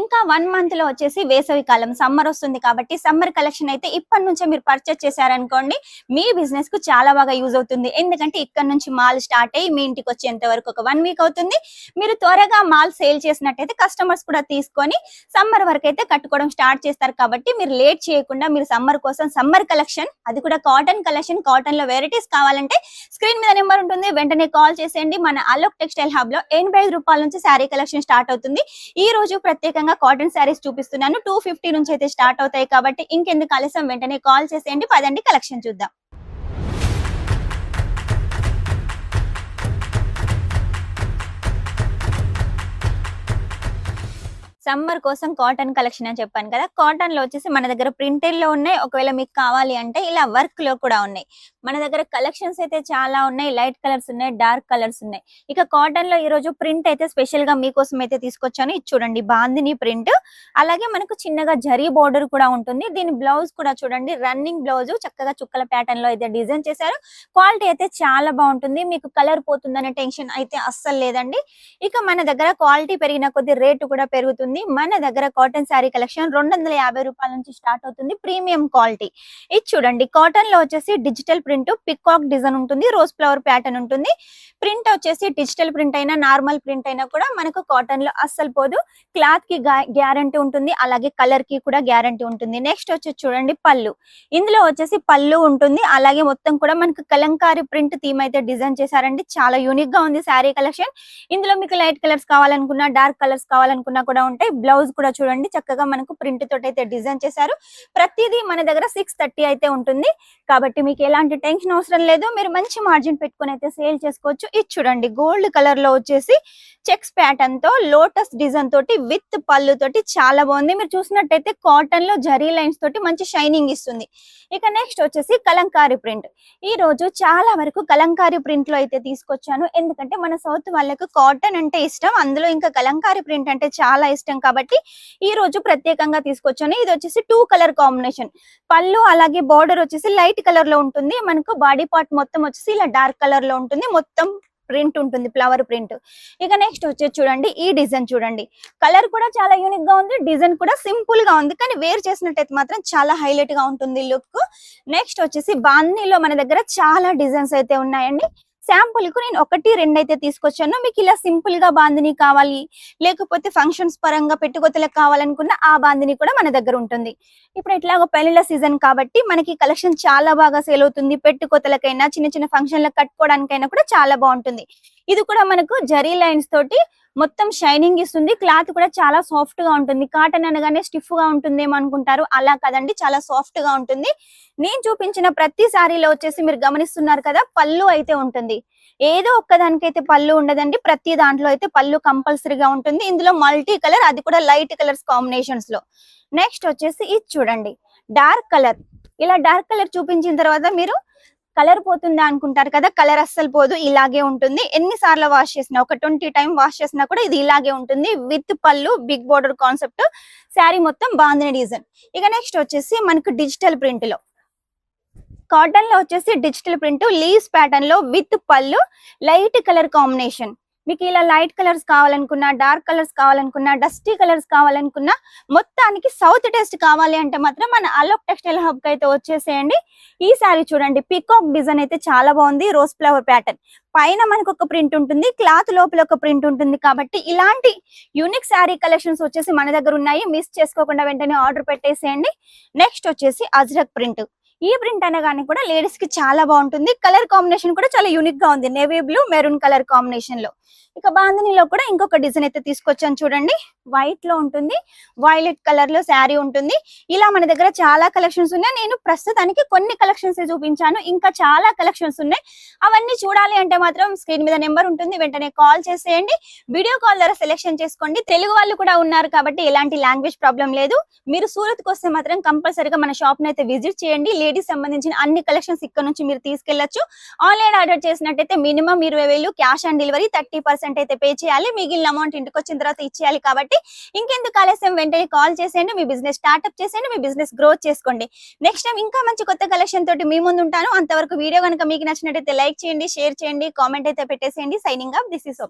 ఇంకా వన్ మంత్లో వచ్చేసి వేసవి కాలం సమ్మర్ వస్తుంది కాబట్టి సమ్మర్ కలెక్షన్ అయితే ఇప్పటి నుంచే మీరు పర్చేస్ చేశారనుకోండి మీ బిజినెస్కు చాలా బాగా యూజ్ అవుతుంది. ఎందుకంటే ఇక్కడ నుంచి మాల్ స్టార్ట్ అయ్యి మీ ఇంటికి వచ్చేంత వరకు ఒక వన్ వీక్ అవుతుంది. మీరు త్వరగా మాల్ సేల్ చేసినట్టయితే కస్టమర్స్ కూడా తీసుకొని సమ్మర్ వరకు అయితే కట్టుకోవడం స్టార్ట్ చేస్తారు కాబట్టి మీరు లేట్ చేయకుండా మీరు సమ్మర్ కోసం సమ్మర్ కలెక్షన్ అది కూడా కాటన్ కలెక్షన్ కాటన్లో వెరైటీస్ కావాలంటే స్క్రీన్ మీద నెంబర్ ఉంటుంది. వెంటనే కాల్ చేసేయండి. మన అలోక్ టెక్స్టైల్ హబ్లో ఎనభై ఐదు రూపాయల నుంచి శారీ కలెక్షన్ స్టార్ట్ అవుతుంది. ఈ రోజు ప్రత్యేక ప్రత్యేకంగా కాటన్ శారీస్ చూపిస్తున్నాను. టూ ఫిఫ్టీ నుంచి అయితే స్టార్ట్ అవుతాయి కాబట్టి ఇంకెందుకు ఆలస్యం? వెంటనే కాల్ చేసేయండి. పదండి కలెక్షన్ చూద్దాం. సమ్మర్ కోసం కాటన్ కలెక్షన్ అని చెప్పాను కదా. కాటన్లో వచ్చేసి మన దగ్గర ప్రింటెడ్లో ఉన్నాయి. ఒకవేళ మీకు కావాలి అంటే ఇలా వర్క్లో కూడా ఉన్నాయి. మన దగ్గర కలెక్షన్స్ అయితే చాలా ఉన్నాయి. లైట్ కలర్స్ ఉన్నాయి డార్క్ కలర్స్ ఉన్నాయి. ఇక కాటన్లో ఈ రోజు ప్రింట్ అయితే స్పెషల్గా మీకోసం అయితే తీసుకొచ్చాను. ఇది చూడండి బాందిని ప్రింట్. అలాగే మనకు చిన్నగా జరీ బోర్డర్ కూడా ఉంటుంది. దీని బ్లౌజ్ కూడా చూడండి రన్నింగ్ బ్లౌజ్. చక్కగా చుక్కల ప్యాటర్న్లో అయితే డిజైన్ చేశారు. క్వాలిటీ అయితే చాలా బాగుంటుంది. మీకు కలర్ పోతుందనే టెన్షన్ అయితే అస్సలు లేదండి. ఇక మన దగ్గర క్వాలిటీ పెరిగిన కొద్ది రేటు కూడా పెరుగుతుంది. మన దగ్గర కాటన్ శారీ కలెక్షన్ రెండు వందల యాభై రూపాయల నుంచి స్టార్ట్ అవుతుంది ప్రీమియం క్వాలిటీ ఇది చూడండి కాటన్లో వచ్చేసి డిజిటల్ ప్రింట్ పికాక్ డిజైన్ ఉంటుంది రోజ్ ఫ్లవర్ ప్యాటర్న్ ఉంటుంది. ప్రింట్ వచ్చేసి డిజిటల్ ప్రింట్ అయినా నార్మల్ ప్రింట్ అయినా కూడా మనకు కాటన్లో అస్సలు పోదు. క్లాత్కి గ్యారంటీ ఉంటుంది అలాగే కలర్కి కూడా గ్యారంటీ ఉంటుంది. నెక్స్ట్ వచ్చి చూడండి పళ్ళు. ఇందులో వచ్చేసి పళ్ళు ఉంటుంది అలాగే మొత్తం కూడా మనకు కలంకారీ ప్రింట్ థీమ్ అయితే డిజైన్ చేశారండి. చాలా యూనిక్గా ఉంది శారీ కలెక్షన్ ఇందులో మీకు లైట్ కలర్స్ కావాలనుకున్నా డార్క్ కలర్స్ కావాలనుకున్నా కూడా ఉంటాయి. బ్లౌజ్ కూడా చూడండి. చక్కగా మనకు ప్రింట్ తోటి అయితే డిజైన్ చేశారు. ప్రతిదీ మన దగ్గర సిక్స్ థర్టీ అయితే ఉంటుంది. కాబట్టి మీకు ఎలాంటి టెన్షన్ అవసరం లేదు. మీరు మంచి మార్జిన్ పెట్టుకుని అయితే సేల్ చేసుకోవచ్చు. ఇది చూడండి గోల్డ్ కలర్లో వచ్చేసి చెక్స్ ప్యాటర్న్తో లోటస్ డిజైన్ తోటి విత్ పళ్ళు తోటి చాలా బాగుంది. మీరు చూసినట్టయితే కాటన్లో జరీ లైన్స్ తోటి మంచి షైనింగ్ ఇస్తుంది. ఇక నెక్స్ట్ వచ్చేసి కలంకారీ ప్రింట్. ఈ రోజు చాలా వరకు కలంకారీ ప్రింట్లో అయితే తీసుకొచ్చాను. ఎందుకంటే మన సౌత్ వాళ్ళకు కాటన్ అంటే ఇష్టం. అందులో ఇంకా కలంకారీ ప్రింట్ అంటే చాలా ఇష్టం. కాబట్టి ఈ రోజు ప్రత్యేకంగా తీసుకొచ్చాను. ఇది వచ్చేసి టూ కలర్ కాంబినేషన్ పళ్ళు అలాగే బార్డర్ వచ్చేసి లైట్ కలర్లో ఉంటుంది. మనకు బాడీ పార్ట్ మొత్తం వచ్చేసి ఇలా డార్క్ కలర్లో ఉంటుంది. మొత్తం ప్రింట్ ఉంటుంది ఫ్లవర్ ప్రింట్ ఇక నెక్స్ట్ వచ్చేసి చూడండి ఈ డిజైన్ చూడండి. కలర్ కూడా చాలా యూనిక్గా ఉంది. డిజైన్ కూడా సింపుల్గా ఉంది. కానీ వేర్ చేసినట్టయితే మాత్రం చాలా హైలైట్గా ఉంటుంది లుక్ నెక్స్ట్ వచ్చేసి బాందీలో మన దగ్గర చాలా డిజైన్స్ అయితే ఉన్నాయండి. శాంపుల్కు నేను ఒకటి రెండు అయితే తీసుకొచ్చాను. మీకు ఇలా సింపుల్గా బాందిని కావాలి లేకపోతే ఫంక్షన్స్ పరంగా పెట్టుకోతలకు కావాలనుకున్న ఆ బాందిని కూడా మన దగ్గర ఉంటుంది. ఇప్పుడు ఎట్లాగో పెళ్ళిళ్ళ సీజన్ కాబట్టి మనకి కలెక్షన్ చాలా బాగా సేల్ అవుతుంది. పెట్టుకోతలకైనా చిన్న చిన్న ఫంక్షన్లకు కట్టుకోవడానికైనా కూడా చాలా బాగుంటుంది. ఇది కూడా మనకు జరీ లైన్స్ తోటి మొత్తం షైనింగ్ ఇస్తుంది. క్లాత్ కూడా చాలా సాఫ్ట్గా ఉంటుంది. కాటన్ అనగానే స్టిఫ్గా ఉంటుందేమో అనుకుంటారు. అలా కదండి చాలా సాఫ్ట్గా ఉంటుంది. నేను చూపించిన ప్రతి సారీలో వచ్చేసి మీరు గమనిస్తున్నారు కదా పళ్ళు అయితే ఉంటుంది. ఏదో ఒక్కదానికైతే పళ్ళు ఉండదండి. ప్రతి దాంట్లో అయితే పళ్ళు కంపల్సరీగా ఉంటుంది. ఇందులో మల్టీ కలర్ అది కూడా లైట్ కలర్స్ కాంబినేషన్స్లో నెక్స్ట్ వచ్చేసి ఇది చూడండి. Dark colour. ఇలా డార్క్ కలర్ చూపించిన తర్వాత మీరు కలర్ పోతుందా అనుకుంటారు కదా కలర్ అస్సలు పోదు ఇలాగే ఉంటుంది. ఎన్నిసార్లు వాష్ చేసినా ఒక ట్వంటీ టైం వాష్ చేసినా కూడా ఇది ఇలాగే ఉంటుంది. విత్ పళ్ళు బిగ్ బోర్డర్ కాన్సెప్ట్ శారీ మొత్తం బాగుంది డిజైన్. ఇక నెక్స్ట్ వచ్చేసి మనకు డిజిటల్ ప్రింట్లో. కాటన్లో వచ్చేసి డిజిటల్ ప్రింట్ లీవ్స్ ప్యాటర్న్లో విత్ పళ్ళు లైట్ కలర్ కాంబినేషన్. మీకు ఇలా లైట్ కలర్స్ కావాలనుకున్నా డార్క్ కలర్స్ కావాలనుకున్నా డస్టీ కలర్స్ కావాలనుకున్నా మొత్తానికి సౌత్ టెస్ట్ కావాలి అంటే మాత్రం మన అలోక్ టెక్స్టైల్ హబ్ అయితే వచ్చేసేయండి. ఈ సారీ చూడండి పికాక్ డిజైన్ అయితే చాలా బాగుంది రోజ్ ఫ్లవర్ ప్యాటర్న్. పైన మనకు ఒక ప్రింట్ ఉంటుంది క్లాత్ లోపల ఒక ప్రింట్ ఉంటుంది కాబట్టి ఇలాంటి యూనిక్ శారీ కలెక్షన్స్ వచ్చేసి మన దగ్గర ఉన్నాయి మిస్ చేసుకోకుండా వెంటనే ఆర్డర్ పెట్టేసేయండి. నెక్స్ట్ వచ్చేసి అజ్రక్ ప్రింట్. ఈ ప్రింట్ అనగానే కూడా లేడీస్కి చాలా బాగుంటుంది. కలర్ కాంబినేషన్ కూడా చాలా యూనిక్గా ఉంది. నేవీ బ్లూ మెరూన్ కలర్ కాంబినేషన్లో. ఇక బాందినిలో కూడా ఇంకొక డిజైన్ అయితే తీసుకొచ్చాను చూడండి. వైట్లో ఉంటుంది వైలెట్ కలర్లో శారీ ఉంటుంది. ఇలా మన దగ్గర చాలా కలెక్షన్స్ ఉన్నాయి. నేను ప్రస్తుతానికి కొన్ని కలెక్షన్స్ చూపించాను. ఇంకా చాలా కలెక్షన్స్ ఉన్నాయి. అవన్నీ చూడాలి అంటే మాత్రం స్క్రీన్ మీద నెంబర్ ఉంటుంది. వెంటనే కాల్ చేసేయండి. వీడియో కాల్ ద్వారా సెలెక్షన్ చేసుకోండి. తెలుగు వాళ్ళు కూడా ఉన్నారు కాబట్టి ఎలాంటి లాంగ్వేజ్ ప్రాబ్లం లేదు. మీరు సూరత్కి వస్తే మాత్రం కంపల్సరీగా మన షాప్ అయితే విజిట్ చేయండి. లేడీస్ సంబంధించిన అన్ని కలెక్షన్స్ ఇక్కడ నుంచి మీరు తీసుకెళ్ళొచ్చు ఆన్లైన్ ఆర్డర్ చేసినట్టయితే మినిమం ఇరవై వేలు cash on delivery thirty percent అయితే పే చేయాలి. మిగిలిన అమౌంట్ ఇంటికి వచ్చిన తర్వాత ఇచ్చేయాలి కాబట్టి ఇంకెందుకు ఆలస్యం? వెంటనే కాల్ చేసేయండి మీ బిజినెస్ స్టార్ట్అప్ చేసేయండి మీ బిజినెస్ గ్రోత్ చేసుకోండి. నెక్స్ట్ టైం ఇంకా మంచి కొత్త కలెక్షన్ తోటి మీ ముందు ఉంటాను. అంతవరకు వీడియో కనుక మీకు నచ్చినట్టయితే లైక్ చేయండి షేర్ చేయండి కామెంట్ అయితే పెట్టేసేయండి. Signing up this is